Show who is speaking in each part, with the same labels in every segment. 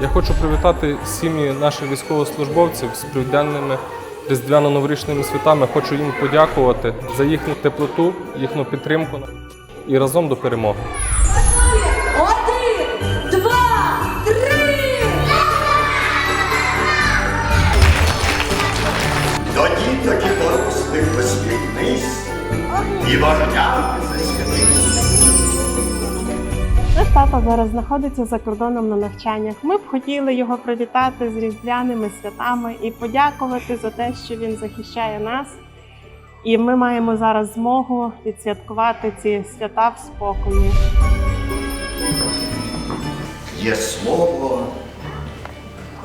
Speaker 1: Я хочу привітати сім'ї наших військовослужбовців з південними різдвяно-новорічними святами. Хочу їм подякувати за їхню теплоту, їхню підтримку і разом до перемоги.
Speaker 2: Один, два, три!
Speaker 3: До діток і дорослих посміхнись і.
Speaker 4: Тато зараз знаходиться за кордоном на навчаннях. Ми б хотіли його привітати з різдвяними святами і подякувати за те, що він захищає нас. І ми маємо зараз змогу відсвяткувати ці свята в спокої.
Speaker 3: Є слово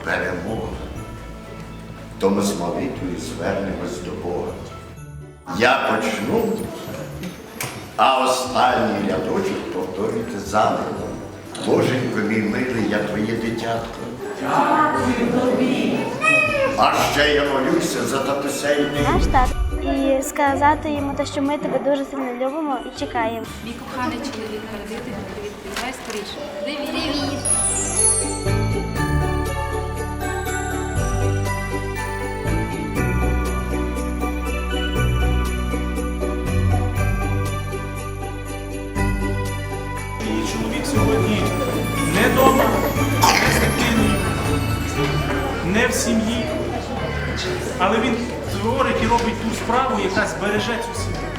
Speaker 3: перемога. То ми з молитвою звернемось до Бога. Я почну, а останній рядочок повторюйте за мною. Боженько мій милий, я твоє дитятко. Дякую тобі. А ще я молюся за татусейний.
Speaker 5: наш тато і сказати йому те, що ми тебе дуже сильно любимо і чекаємо.
Speaker 6: Мій коханий чоловік народити, привіт, давай скоріше. Привіт!
Speaker 7: Сьогодні не вдома, не з дитиною, не в сім'ї. Але він творить і робить ту справу, яка збереже цю сім'ю.